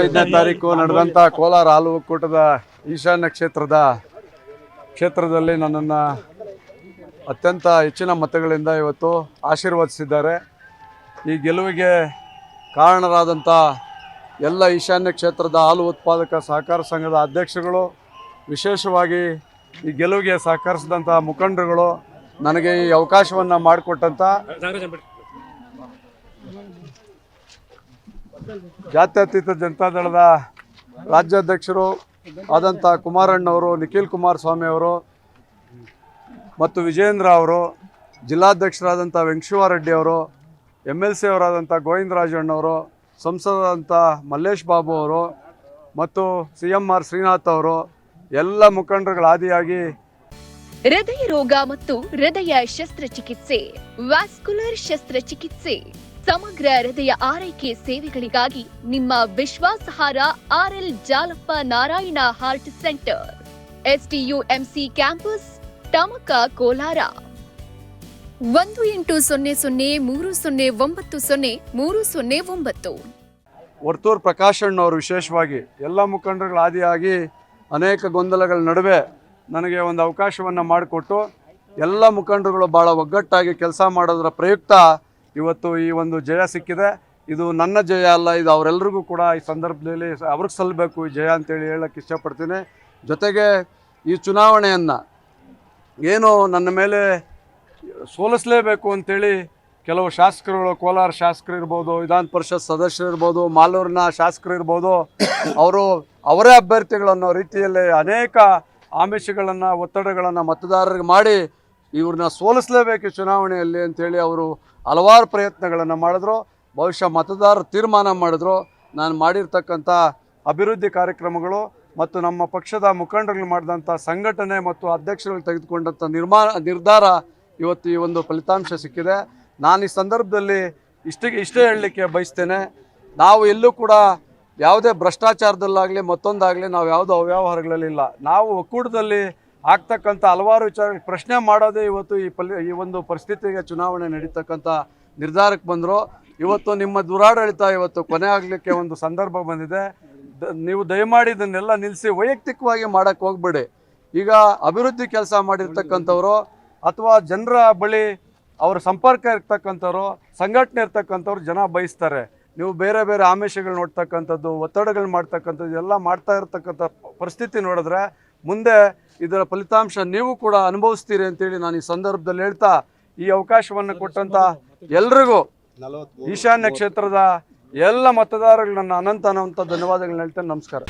ಐದನೇ ತಾರೀಕು ನಡೆದಂಥ ಕೋಲಾರ ಹಾಲು ಒಕ್ಕೂಟದ ಈಶಾನ್ಯ ಕ್ಷೇತ್ರದ ಕ್ಷೇತ್ರದಲ್ಲಿ ನನ್ನನ್ನು ಅತ್ಯಂತ ಹೆಚ್ಚಿನ ಮತಗಳಿಂದ ಇವತ್ತು ಆಶೀರ್ವದಿಸಿದ್ದಾರೆ. ಈ ಗೆಲುವಿಗೆ ಕಾರಣರಾದಂಥ ಎಲ್ಲ ಈಶಾನ್ಯ ಕ್ಷೇತ್ರದ ಹಾಲು ಉತ್ಪಾದಕ ಸಹಕಾರ ಸಂಘದ ಅಧ್ಯಕ್ಷಗಳು ವಿಶೇಷವಾಗಿ ಈ ಗೆಲುವಿಗೆ ಸಹಕರಿಸಿದಂಥ ಮುಖಂಡರುಗಳು ನನಗೆ ಈ ಅವಕಾಶವನ್ನು ಮಾಡಿಕೊಟ್ಟಂಥ ಜಾತ್ಯತೀತ ಜನತಾದಳದ ರಾಜ್ಯಾಧ್ಯಕ್ಷರು ಆದಂಥ ಕುಮಾರಣ್ಣವರು ನಿಖಿಲ್ ಕುಮಾರಸ್ವಾಮಿ ಅವರು ಮತ್ತು ವಿಜಯೇಂದ್ರ ಅವರು ಜಿಲ್ಲಾಧ್ಯಕ್ಷರಾದಂಥ ವೆಂಕಟೇಶ್ವರರೆಡ್ಡಿ ಅವರು ಎಂ ಎಲ್ ಸಿ ಅವರಾದಂಥ ಗೋವಿಂದರಾಜಣ್ಣವರು ಸಂಸದರಾದಂಥ ಮಲ್ಲೇಶ್ ಬಾಬು ಅವರು ಮತ್ತು ಸಿ ಎಂ ಆರ್ ಶ್ರೀನಾಥ್ ಅವರು ಎಲ್ಲ ಮುಖಂಡರುಗಳ ಆದಿಯಾಗಿ ಹೃದಯ ರೋಗ ಮತ್ತು ಹೃದಯ ಶಸ್ತ್ರಚಿಕಿತ್ಸೆ, ವ್ಯಾಸ್ಕುಲರ್ ಶಸ್ತ್ರಚಿಕಿತ್ಸೆ. ಸಮಗ್ರ ಹೃದಯ ಆರೈಕೆ ಸೇವೆಗಳಿಗಾಗಿ ನಿಮ್ಮ ವಿಶ್ವಾಸಹಾರ R L Jalappa Narayana heart centre. SDUMC campus Tamaka Kolar. ಒಂದು ಎಂಟು ಸೊನ್ನೆ ಸೊನ್ನೆ ಮೂರು ಸೊನ್ನೆ ಒಂಬತ್ತು ಸೊನ್ನೆ ಮೂರು ಸೊನ್ನೆ ಒಂಬತ್ತು. ವರ್ತೂರ್ ಪ್ರಕಾಶಣ್ಣವರು ವಿಶೇಷವಾಗಿ ಎಲ್ಲ ಮುಖಂಡರುಗಳ ಆದಿಯಾಗಿ ಅನೇಕ ಗೊಂದಲಗಳ ನಡುವೆ ನನಗೆ ಒಂದು ಅವಕಾಶವನ್ನು ಮಾಡಿಕೊಟ್ಟು ಎಲ್ಲ ಮುಖಂಡರುಗಳು ಭಾಳ ಒಗ್ಗಟ್ಟಾಗಿ ಕೆಲಸ ಮಾಡೋದರ ಪ್ರಯುಕ್ತ ಇವತ್ತು ಈ ಒಂದು ಜಯ ಸಿಕ್ಕಿದೆ. ಇದು ನನ್ನ ಜಯ ಅಲ್ಲ, ಇದು ಅವರೆಲ್ಲರಿಗೂ ಕೂಡ ಈ ಸಂದರ್ಭದಲ್ಲಿ ಅವ್ರಿಗೆ ಸಲ್ಲಬೇಕು. ಈ ಜಯ ಅಂತೇಳಿ ಹೇಳಕ್ಕೆ ಇಷ್ಟಪಡ್ತೀನಿ. ಜೊತೆಗೆ ಈ ಚುನಾವಣೆಯನ್ನು ಏನು ನನ್ನ ಮೇಲೆ ಸೋಲಿಸಲೇಬೇಕು ಅಂತೇಳಿ ಕೆಲವು ಶಾಸಕರುಗಳು, ಕೋಲಾರ ಶಾಸಕರು ಇರ್ಬೋದು, ವಿಧಾನ ಪರಿಷತ್ ಸದಸ್ಯರು ಇರ್ಬೋದು, ಮಾಲೂರಿನ ಶಾಸಕರು ಇರ್ಬೋದು, ಅವರು ಅವರೇ ಅಭ್ಯರ್ಥಿಗಳನ್ನು ರೀತಿಯಲ್ಲಿ ಅನೇಕ ಆಮಿಷಗಳನ್ನು, ಒತ್ತಡಗಳನ್ನು ಮತದಾರರಿಗೆ ಮಾಡಿ ಇವ್ರನ್ನ ಸೋಲಿಸಲೇಬೇಕು ಚುನಾವಣೆಯಲ್ಲಿ ಅಂಥೇಳಿ ಅವರು ಹಲವಾರು ಪ್ರಯತ್ನಗಳನ್ನು ಮಾಡಿದ್ರು. ಬಹುಶಃ ಮತದಾರರು ತೀರ್ಮಾನ ಮಾಡಿದ್ರು. ನಾನು ಮಾಡಿರ್ತಕ್ಕಂಥ ಅಭಿವೃದ್ಧಿ ಕಾರ್ಯಕ್ರಮಗಳು ಮತ್ತು ನಮ್ಮ ಪಕ್ಷದ ಮುಖಂಡರುಗಳು ಮಾಡಿದಂಥ ಸಂಘಟನೆ ಮತ್ತು ಅಧ್ಯಕ್ಷರುಗಳು ತೆಗೆದುಕೊಂಡಂಥ ನಿರ್ಮಾ, ನಿರ್ಧಾರ ಇವತ್ತು ಈ ಒಂದು ಫಲಿತಾಂಶ ಸಿಕ್ಕಿದೆ. ನಾನು ಈ ಸಂದರ್ಭದಲ್ಲಿ ಇಷ್ಟಿಗೆ, ಇಷ್ಟೇ ಹೇಳಲಿಕ್ಕೆ ಬಯಸ್ತೇನೆ. ನಾವು ಎಲ್ಲೂ ಕೂಡ ಯಾವುದೇ ಭ್ರಷ್ಟಾಚಾರದಲ್ಲಾಗಲಿ ಮತ್ತೊಂದಾಗಲಿ ನಾವು ಯಾವುದೋ ಅವ್ಯವಹಾರಗಳಲ್ಲಿಲ್ಲ ನಾವು ಒಕ್ಕೂಟದಲ್ಲಿ ಆಗ್ತಕ್ಕಂಥ ಹಲವಾರು ವಿಚಾರ ಪ್ರಶ್ನೆ ಮಾಡೋದೇ ಇವತ್ತು ಈ ಪಲ್ ಈ ಒಂದು ಪರಿಸ್ಥಿತಿಗೆ ಚುನಾವಣೆ ನಡೀತಕ್ಕಂಥ ನಿರ್ಧಾರಕ್ಕೆ ಬಂದರು. ಇವತ್ತು ನಿಮ್ಮ ದುರಾಡಳಿತ ಇವತ್ತು ಕೊನೆ ಆಗಲಿಕ್ಕೆ ಒಂದು ಸಂದರ್ಭ ಬಂದಿದೆ. ನೀವು ದಯಮಾಡಿ ಇದನ್ನೆಲ್ಲ ನಿಲ್ಲಿಸಿ ವೈಯಕ್ತಿಕವಾಗಿ ಮಾಡೋಕ್ಕೆ ಹೋಗ್ಬೇಡಿ. ಈಗ ಅಭಿವೃದ್ಧಿ ಕೆಲಸ ಮಾಡಿರ್ತಕ್ಕಂಥವ್ರು ಅಥವಾ ಜನರ ಬಳಿ ಅವ್ರ ಸಂಪರ್ಕ ಇರ್ತಕ್ಕಂಥವ್ರು, ಸಂಘಟನೆ ಇರ್ತಕ್ಕಂಥವ್ರು ಜನ ಬಯಸ್ತಾರೆ. ನೀವು ಬೇರೆ ಬೇರೆ ಆಮಿಷಗಳು ನೋಡ್ತಕ್ಕಂಥದ್ದು, ಒತ್ತಡಗಳು ಮಾಡ್ತಕ್ಕಂಥದ್ದು ಎಲ್ಲ ಮಾಡ್ತಾ ಇರ್ತಕ್ಕಂಥ ಪರಿಸ್ಥಿತಿ ನೋಡಿದ್ರೆ ಮುಂದೆ ಇದರ ಫಲಿತಾಂಶ ನೀವು ಕೂಡ ಅನುಭವಿಸ್ತೀರಿ ಅಂತೇಳಿ ನಾನು ಈ ಸಂದರ್ಭದಲ್ಲಿ ಹೇಳ್ತಾ ಈ ಅವಕಾಶವನ್ನು ಕೊಟ್ಟಂತ ಎಲ್ರಿಗೂ ಈಶಾನ್ಯ ಕ್ಷೇತ್ರದ ಎಲ್ಲ ಮತದಾರರಿಗೆ ನನ್ನ ಅನಂತ ಅನಂತ ಧನ್ಯವಾದಗಳನ್ನ ಹೇಳ್ತೇನೆ. ನಮಸ್ಕಾರ.